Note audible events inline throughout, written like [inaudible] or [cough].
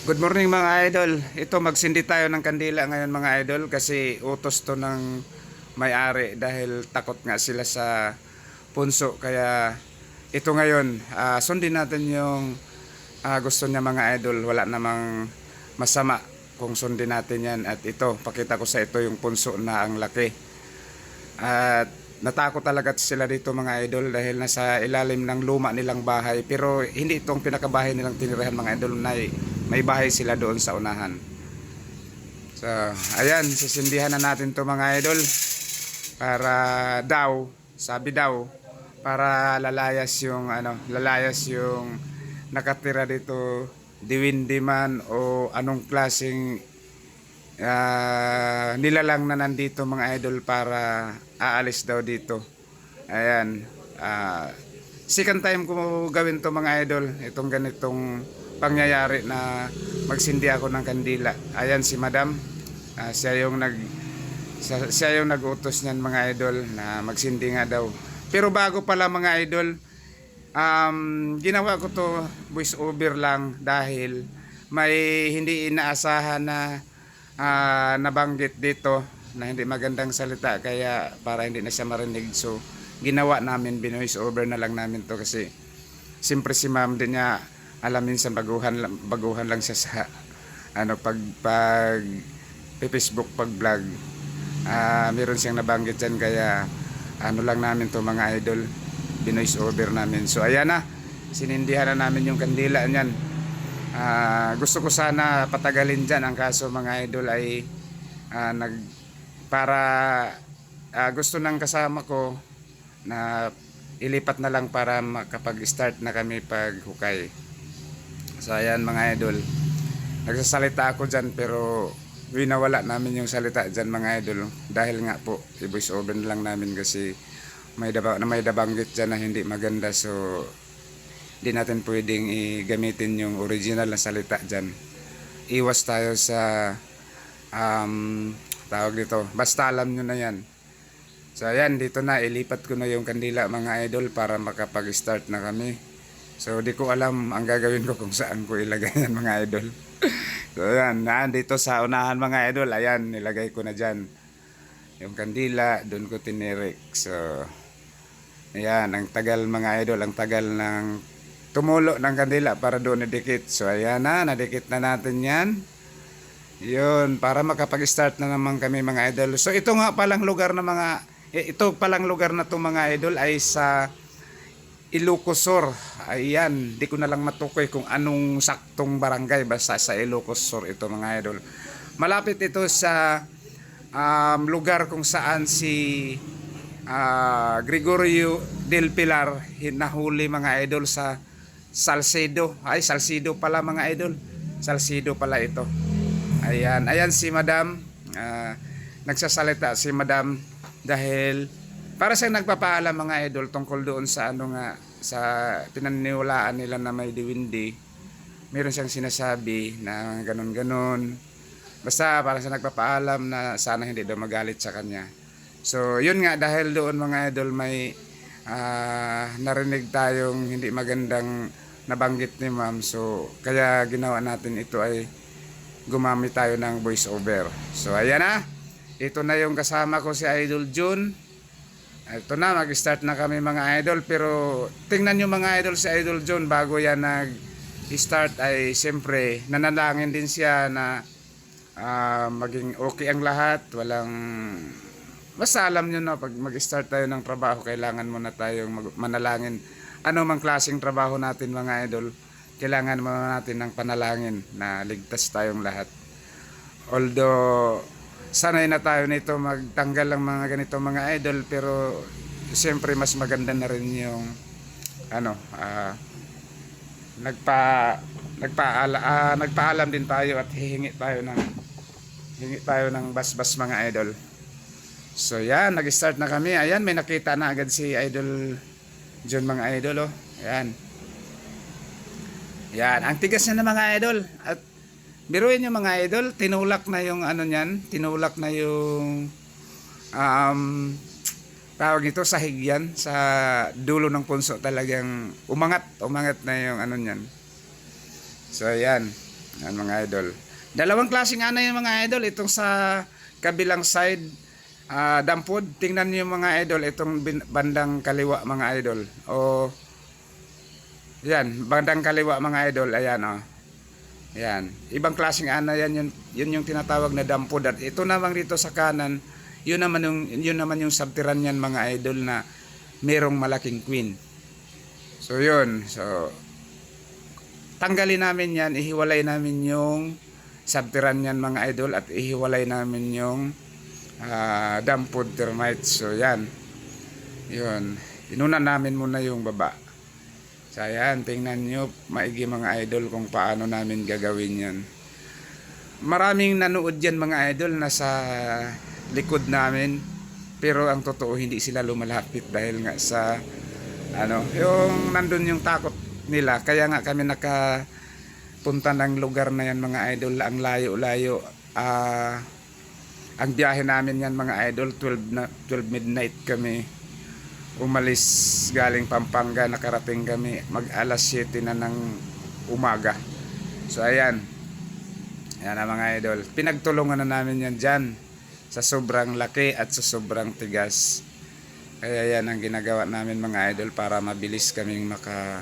Good morning mga idol. Ito magsindi tayo ng kandila ngayon mga idol kasi utos to ng may-ari dahil takot nga sila sa punso kaya ito ngayon ah, sundin natin yung ah, gusto niya mga idol. Wala namang masama kung sundin natin yan at ito pakita ko sa ito yung punso na ang laki. At natakot talaga sila dito mga idol dahil nasa ilalim ng luma nilang bahay. Pero hindi itong pinakabahay nilang tinirahan mga idol na may bahay sila doon sa unahan. So, ayan, sisindihan na natin to mga idol para daw, sabi daw, para lalayas yung ano, lalayas yung nakatira dito diwindi man o anong klaseng ah, nilalang na nandito mga idol para aalis daw dito. Ayan. ah, second time ko gawin to mga idol. Itong ganitong pangyayari na magsindi ako ng kandila. Ayan si madam. Ah, siya yung nag siya, siya yung nag-utos niyan mga idol na magsindi nga daw. Pero bago pala mga idol, um, ginawa ko to voice over lang dahil may hindi inaasahan na ah, nabanggit dito na hindi magandang salita kaya para hindi na siya marinig so ginawa namin binoise over na lang namin to kasi siyempre si ma'am din niya alam minsan baguhan baguhan lang siya sa ano pag pag Facebook pag vlog. Ah meron siyang nabanggit dyan kaya ano lang namin to mga idol binoise over namin. So ayan na sinindihan na namin yung kandila niyan. Ah, gusto ko sana patagalin dyan ang kaso mga idol ay ah, nag para ah, gusto ng kasama ko na ilipat na lang para makapag-start na kami paghukay. So ayan mga idol. Nagsasalita ako dyan pero winawala namin yung salita dyan mga idol dahil nga po i-voice over lang namin kasi may daba, na may dabanggit dyan na hindi maganda so di natin pwedeng i-gamitin yung original na salita dyan. Iwas tayo sa um, tawag dito. Basta alam nyo na yan. So ayan, dito na, ilipat ko na yung kandila mga idol para makapag-start na kami. So di ko alam ang gagawin ko kung saan ko ilagay [laughs] yan mga idol. so ayan, na, dito sa unahan mga idol, ayan, nilagay ko na dyan. Yung kandila, doon ko tinirik. So, ayan, ang tagal mga idol, ang tagal ng tumulo ng kandila para doon nadikit. So ayan na, nadikit na natin yan. Yun, para makapag-start na naman kami mga idol. So ito nga palang lugar na mga, eh, ito palang lugar na to mga idol ay sa Ilocosur. Ayan, di ko na lang matukoy kung anong saktong barangay basta sa Ilocosur ito mga idol. Malapit ito sa um, lugar kung saan si ah, Gregorio del Pilar nahuli mga idol sa Salcedo. Ay, Salcedo pala mga idol. Salcedo pala ito. Ayan, ayan si Madam. Ah, nagsasalita si Madam dahil para sa nagpapaalam mga idol tungkol doon sa ano nga sa pinaniniwalaan nila na may diwindi. Meron siyang sinasabi na ganun-ganun. Basta para sa nagpapaalam na sana hindi daw magalit sa kanya. So, yun nga dahil doon mga idol may ah, narinig tayong hindi magandang nabanggit ni ma'am. So, kaya ginawa natin ito ay gumamit tayo ng voice over. So, ayan na. Ito na yung kasama ko si Idol June. Ito na, mag-start na kami mga idol. Pero tingnan nyo mga idol si Idol June bago yan nag-start ay siyempre nanalangin din siya na ah, maging okay ang lahat. Walang Basta alam nyo na, pag mag-start tayo ng trabaho, kailangan muna tayong manalangin. Ano mang klaseng trabaho natin mga idol, kailangan muna natin ng panalangin na ligtas tayong lahat. Although, sanay na tayo nito magtanggal ng mga ganito mga idol, pero siyempre mas maganda na rin yung ano, ah, nagpa nagpaala, ah, nagpaalam din tayo at hihingi tayo ng hingi tayo ng basbas mga idol. So yan, nag-start na kami. Ayan, may nakita na agad si Idol John mga idol oh. Ayan. Yan, ang tigas na ng mga idol. At biruin yung mga idol, tinulak na yung ano niyan, tinulak na yung um, tawag ito sa higyan, sa dulo ng punso talagang umangat, umangat na yung ano niyan. So ayan. Yan mga idol. Dalawang klaseng ana yung mga idol. Itong sa kabilang side, ah dampod. Tingnan niyo mga idol, itong bandang kaliwa mga idol. O, yan, bandang kaliwa mga idol. Ayan o. Yan. Ibang klaseng ana yan. Yun, yun yung tinatawag na dampod. At ito naman dito sa kanan, yun naman yung, yun naman yung subterranean mga idol na merong malaking queen. So yun. So, tanggalin namin yan, ihiwalay namin yung subterranean mga idol at ihiwalay namin yung ah, dampod termites. So yan. Yun. Inuna namin muna yung baba. So yan, tingnan nyo maigi mga idol kung paano namin gagawin yan. Maraming nanood yan mga idol nasa likod namin. Pero ang totoo hindi sila lumalapit dahil nga sa ano, yung nandun yung takot nila. Kaya nga kami naka punta ng lugar na yan mga idol. Ang layo-layo. Ah, ang biyahe namin yan mga idol 12 na 12 midnight kami umalis galing Pampanga nakarating kami mag alas 7 na ng umaga. So ayan. Yan na mga idol. Pinagtulungan na namin yan dyan sa sobrang laki at sa sobrang tigas. Kaya yan ang ginagawa namin mga idol para mabilis kaming maka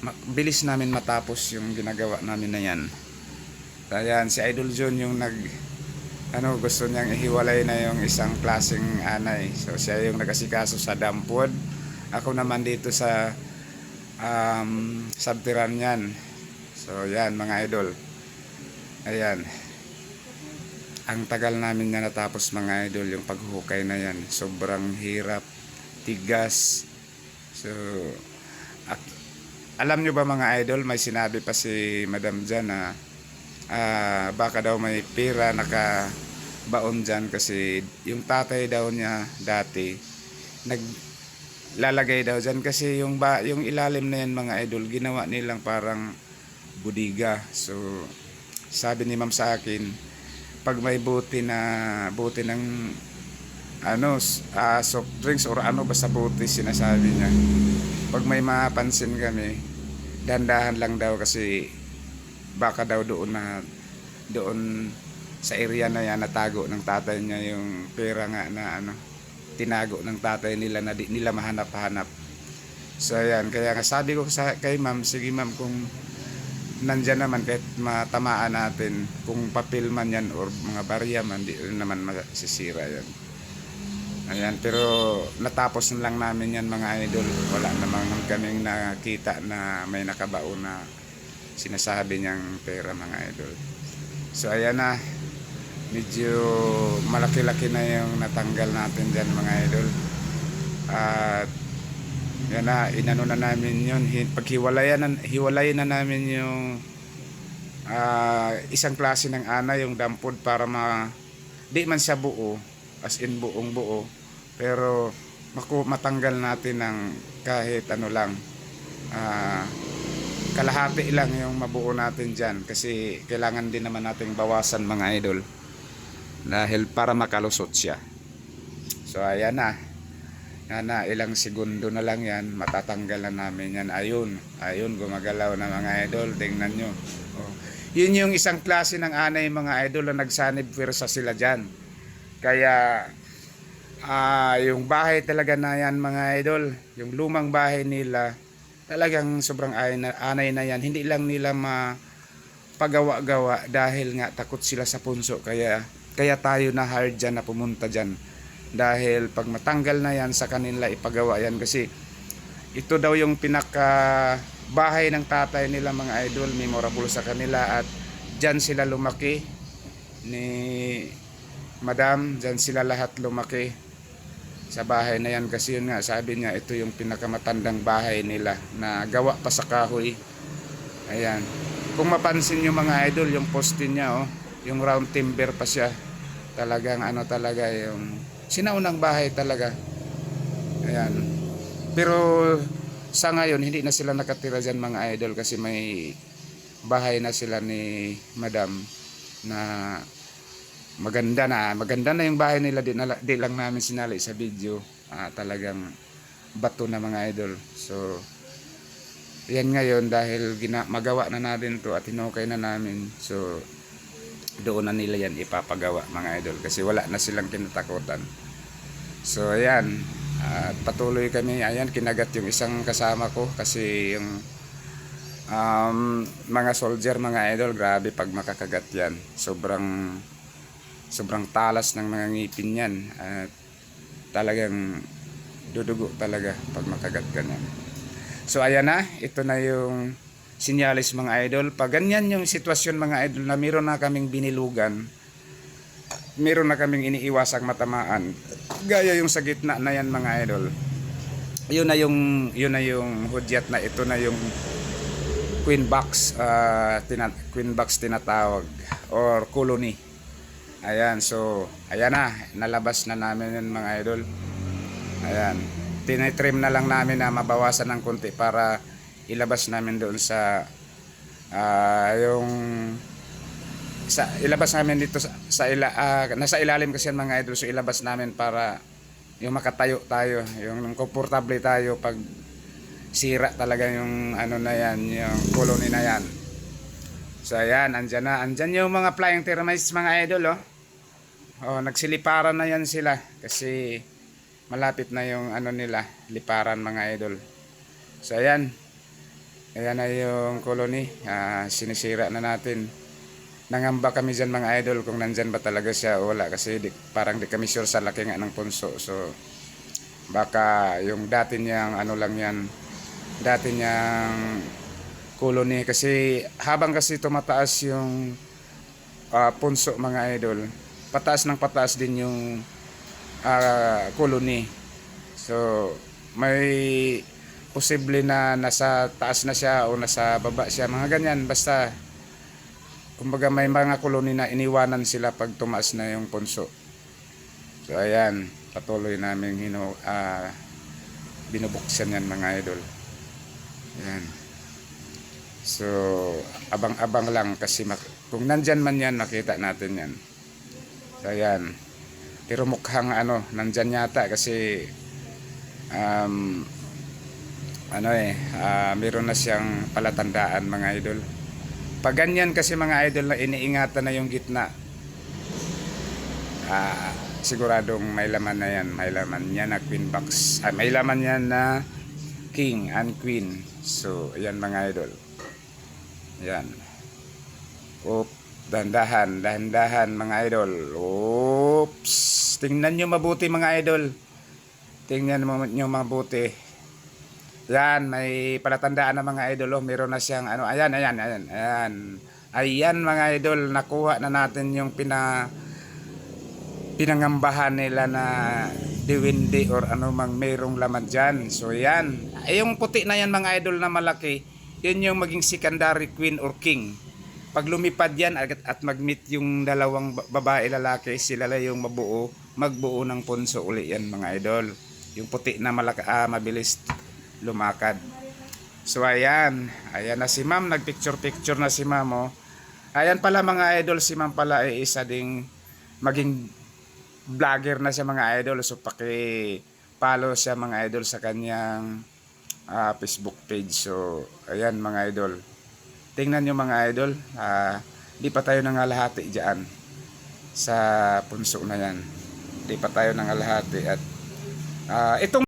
mabilis namin matapos yung ginagawa namin na yan. Ayan si Idol John yung nag ano gusto niyang ihiwalay na yung isang klaseng anay. So siya yung nagasikaso sa dampod ako naman dito sa um, subterranean so yan mga idol. Ayan. Ang tagal namin na natapos mga idol yung paghukay na yan. Sobrang hirap tigas. So at alam nyo ba mga idol may sinabi pa si madam dyan na ah, baka daw may pera naka baon dyan kasi yung tatay daw niya dati naglalagay daw dyan. Kasi yung, ba, yung ilalim na yan mga idol ginawa nilang parang budiga. So sabi ni ma'am sa akin pag may buti na buti ng ano uh, soft drinks or ano basta buti sinasabi niya. Pag may mapansin kami dandahan lang daw kasi baka daw doon na doon sa area na yan natago ng tatay niya yung pera nga na ano tinago ng tatay nila na di nila mahanap-hanap. So ayan. Kaya nga sabi ko sa kay ma'am sige ma'am kung nandyan naman kahit matamaan natin kung papel man yan or mga barya man di naman masisira yan. Ayan pero natapos na lang namin yan mga idol. Wala namang kaming nakita na may nakabaon na sinasabi niyang pera mga idol. So ayan na medyo malaki-laki na yung natanggal natin dyan mga idol. At yan na inano na namin yun. Hi- paghiwalayan na, hiwalayan na namin yung ah, isang klase ng ana yung dampod para ma di man siya buo as in buong buo pero maku, matanggal natin ng kahit ano lang. Ah, kalahati lang yung mabuo natin dyan kasi kailangan din naman nating bawasan mga idol dahil para makalusot siya. So ayan na. Yan na ilang segundo na lang yan. Matatanggal na namin yan. Ayun ayun gumagalaw na mga idol. Tingnan nyo. Oh. yun yung isang klase ng anay mga idol na nagsanib pwersa sila dyan. Kaya ah yung bahay talaga na yan mga idol yung lumang bahay nila talagang sobrang anay na, anay na yan. Hindi lang nila mapagawa-gawa dahil nga takot sila sa punso. Kaya kaya tayo na hard dyan na pumunta dyan. Dahil pag matanggal na yan sa kanila ipagawa yan. Kasi ito daw yung pinaka bahay ng tatay nila mga idol. Memorable sa kanila. At dyan sila lumaki ni madam. Dyan sila lahat lumaki sa bahay na yan. Kasi yun nga sabi niya ito yung pinakamatandang bahay nila na gawa pa sa kahoy. Ayan. Kung mapansin nyo mga idol yung poste niya oh yung round timber pa siya. Talagang ano talaga yung sinaunang bahay talaga. Ayan. Pero sa ngayon hindi na sila nakatira dyan mga idol kasi may bahay na sila ni madam na maganda na. Maganda na yung bahay nila. Di, na, di lang namin sinali sa video. Ah, talagang bato na mga idol. So yan ngayon dahil gina, magawa na natin to at hinukay na namin. So, doon na nila yan ipapagawa mga idol kasi wala na silang kinatakutan. So, ayan. At patuloy kami. Ayan, kinagat yung isang kasama ko kasi yung um, mga soldier, mga idol, grabe pag makakagat yan. Sobrang sobrang talas ng mga ngipin yan. At talagang dudugo talaga pag makagat ka niyan. So ayan na, ito na yung sinyalis mga idol. Pag ganyan yung sitwasyon mga idol na meron na kaming binilugan, meron na kaming iniiwasang matamaan. Gaya yung sa gitna na yan mga idol. Yun na yung yun na yung hudyat na ito na yung queen box ah, tina, queen box tinatawag or colony. Ayan, so ayan na, nalabas na namin yun mga idol. Ayan. Tinitrim na lang namin na mabawasan ng konti para ilabas namin doon sa ah, yung sa ilabas namin dito sa, sa ila, ah, nasa ilalim kasi yan mga idol so ilabas namin para yung makatayo tayo yung komportable tayo pag sira talaga yung ano na yan yung colony na yan. So ayan andyan na andyan yung mga flying termites mga idol oh. Oh nagsiliparan na yan sila kasi malapit na yung ano nila liparan mga idol. So ayan ayan na yung colony. Ah, sinisira na natin. Nangamba kami dyan mga idol kung nandyan ba talaga siya o wala. Kasi di, parang di kami sure sa laki nga ng punso. So baka yung dati niyang ano lang yan dati niyang colony. Kasi habang kasi tumataas yung ah, punso mga idol pataas ng pataas din yung ah, colony. So may posible na nasa taas na siya o nasa baba siya mga ganyan basta kumbaga may mga koloni na iniwanan sila pag tumaas na yung punso. So ayan, patuloy namin hino, ah, binubuksan yan mga idol. Ayan. So, abang-abang lang kasi kung nandyan man yan, makita natin yan. So ayan. Pero mukhang ano, nandyan yata kasi um, ano eh, ah, meron na siyang palatandaan mga idol. Pag ganyan kasi mga idol na iniingatan na yung gitna, ah, siguradong may laman na yan. May laman yan na queen box. Ah, may laman yan na king and queen. So, ayan mga idol. Ayan. Oop, dahan-dahan, dahan-dahan mga idol. Oops. Tingnan nyo mabuti mga idol. Tingnan nyo mabuti. Yan, may palatandaan na mga idol. Oh. Meron na siyang ano. Ayan, ayan, ayan. Ayan. Ayan mga idol. Nakuha na natin yung pina pinangambahan nila na diwindi or ano mang mayroong laman dyan. So yan. Ay, yung puti na yan mga idol na malaki, yun yung maging secondary queen or king. Pag lumipad yan at, at mag-meet yung dalawang ba- babae lalaki, sila lang yung mabuo, magbuo ng punso uli yan mga idol. Yung puti na malaki, ah, mabilis lumakad. So ayan, ayan na si ma'am, nagpicture picture na si ma'am oh. Ayan pala mga idol, si ma'am pala ay isa ding maging vlogger na siya mga idol. So paki follow siya mga idol sa kanyang ah, Facebook page. So ayan mga idol. Tingnan nyo mga idol, ah, di pa tayo nangalahati dyan sa punso na yan. Di pa tayo nangalahati at ah, itong